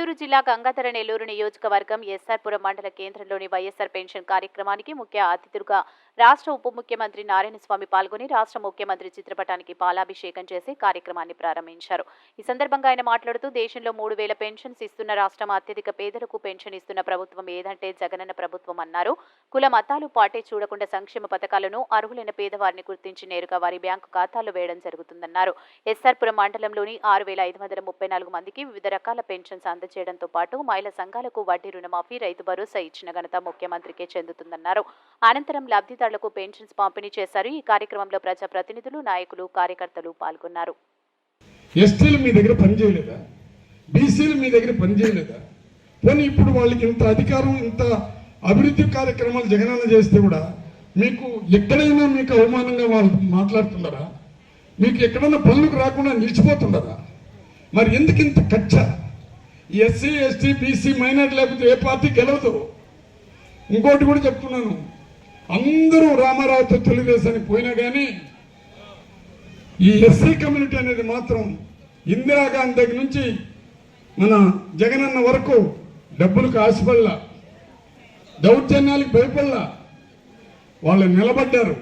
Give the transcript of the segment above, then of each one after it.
చిత్తూరు జిల్లా గంగాధర నెల్లూరు నియోజకవర్గం ఎస్ఆర్పురం మండల కేంద్రంలోని వైఎస్ఆర్ పెన్షన్ కార్యక్రమానికి ముఖ్య అతిథులుగా రాష్ట్ర ఉప ముఖ్యమంత్రి నారాయణస్వామి పాల్గొని రాష్ట్ర ముఖ్యమంత్రి చిత్రపటానికి పాలాభిషేకం చేసి కార్యక్రమాన్ని ప్రారంభించారు. ఈ సందర్భంగా ఆయన మాట్లాడుతూ దేశంలో మూడు వేల పెన్షన్స్ ఇస్తున్న రాష్ట్రం అత్యధిక పేదలకు పెన్షన్ ఇస్తున్న ప్రభుత్వం ఏదంటే జగనన్న ప్రభుత్వం అన్నారు. కుల మతాలు పాటే చూడకుండా సంక్షేమ పథకాలను అర్హులైన పేదవారిని గుర్తించి నేరుగా వారి బ్యాంకు ఖాతాల్లో వేయడం జరుగుతుందన్నారు. ఎస్ఆర్పురం మండలంలోని ఆరు వేల ఐదు వందల ముప్పై నాలుగు మందికి వివిధ రకాల పెన్షన్స్ చేయడంతో పాటు మహిళా సంఘాలకు వడ్డీ రుణమాఫీ రైతు భరోసా ఇచ్చిన ఘనత ముఖ్యమంత్రికే చెందుతుందన్నారు. అనంతరం లబ్ధిదారులకు పెన్షన్స్ పంపిణీ చేశారు. ఈ కార్యక్రమంలో ప్రజాప్రతినిధులు నాయకులు కార్యకర్తలు పాల్గొన్నారు. ఎస్టీలు మీ దగ్గర పనిచేయలేదా బీసీలు మీ దగ్గర పనిచేయలేదా పోనీ ఇప్పుడు వాళ్ళకి ఇంత అధికారం ఇంత అభివృద్ధి కార్యక్రమాలు జగనన్న చేస్తే కూడా మీకు ఎక్కడైనా మీకు అవమానంగా వాళ్ళు మాట్లాడుతున్నారా? మీకు ఎక్కడైనా పనులకు రాకుండా నిలిచిపోతున్నారా? మరి ఎందుకు ఇంత కచ్చ ఎస్సీ ఎస్టీ బీసీ మైనార్టీ లేకపోతే ఏ పార్టీ గెలవదు. ఇంకోటి కూడా చెప్తున్నాను. అందరూ రామారావుతో తెలుగుదేశానికి పోయినా కానీ ఈ ఎస్సీ కమ్యూనిటీ అనేది మాత్రం ఇందిరాగాంధీ దగ్గర నుంచి మన జగనన్న వరకు డబ్బులకు ఆశపడలా దౌర్జన్యాలకు భయపడలా వాళ్ళు నిలబడ్డారు.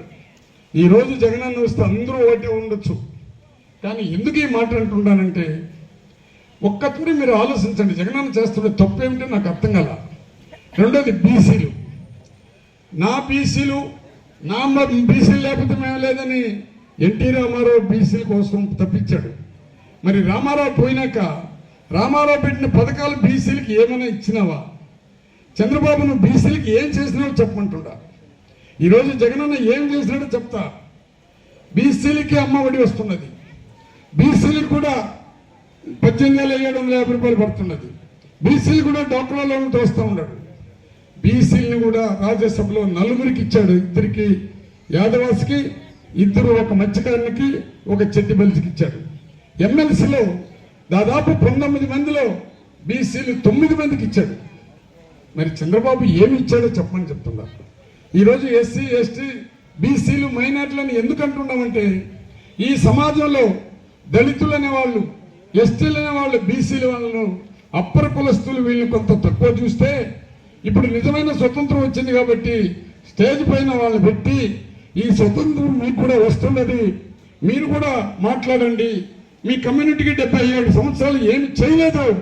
ఈరోజు జగనన్న వస్తే అందరూ ఒకటే ఉండొచ్చు. కానీ ఎందుకు ఈ మాట అంటున్నానంటే ఒక్కప్పుడు మీరు ఆలోచించండి. జగనన్న చేస్తున్న తప్పు ఏమిటో నాకు అర్థం కల. రెండోది బీసీలు. నా బీసీలు నా బీసీలు లేకపోతే మేము లేదని ఎన్టీ రామారావు బీసీల కోసం తప్పించాడు. మరి రామారావు పోయినాక రామారావు పెట్టిన పథకాలు బీసీలకి ఏమైనా ఇచ్చినావా? చంద్రబాబు నువ్వు బీసీలకి ఏం చేసినావో చెప్పమంటుండా. ఈరోజు జగనన్న ఏం చేసినాడో చెప్తా. బీసీలకి అమ్మ ఒడి వస్తున్నది. బీసీలకు కూడా పద్దెనిమిది వేల ఏడు వందల యాభై రూపాయలు పడుతున్నది. బీసీలు కూడా డాక్టర్ లోన్ తోస్తూ ఉన్నాడు. బీసీలను కూడా రాజ్యసభలో నలుగురికి ఇచ్చాడు. ఇద్దరికి యాదవాస్కి ఇద్దరు ఒక మత్స్యకారునికి ఒక చెట్టి బలిసికి ఇచ్చాడు. ఎమ్మెల్సీలో దాదాపు పంతొమ్మిది మందిలో బీసీలు తొమ్మిది మందికి ఇచ్చాడు. మరి చంద్రబాబు ఏమి ఇచ్చాడో చెప్పమని చెప్తున్నా. ఈరోజు ఎస్సీ ఎస్టీ బీసీలు మైనార్టీలను ఎందుకు అంటున్నామంటే ఈ సమాజంలో దళితులు అనేవాళ్ళు ఎస్టీలు వాళ్ళు బీసీల వాళ్ళను అప్పర కులస్తులు వీళ్ళని కొంత తక్కువ చూస్తే ఇప్పుడు నిజమైన స్వతంత్రం వచ్చింది కాబట్టి స్టేజ్ పైన వాళ్ళని పెట్టి ఈ స్వతంత్రం మీకు కూడా వస్తున్నది మీరు కూడా మాట్లాడండి. మీ కమ్యూనిటీకి డెబ్బై ఏడు సంవత్సరాలు ఏమి చేయలేదు.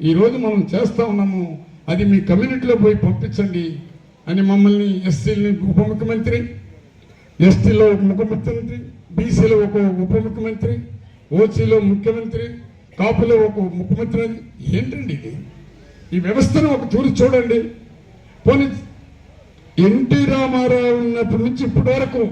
ఈరోజు మనం చేస్తా ఉన్నాము. అది మీ కమ్యూనిటీలో పోయి పంపించండి అని మమ్మల్ని ఎస్సీలని ఉప ముఖ్యమంత్రి ఎస్టీలో ఒక ముఖ్యమంత్రి బీసీలో ఒక ఉప ముఖ్యమంత్రి ఓసీలో ముఖ్యమంత్రి కాపులో ఒక ముఖ్యమంత్రి ఏంటండి ఇది? ఈ వ్యవస్థను ఒక తూరి చూడండి. పోనీ ఎన్టీ రామారావు ఉన్నప్పటి నుంచి ఇప్పటి వరకు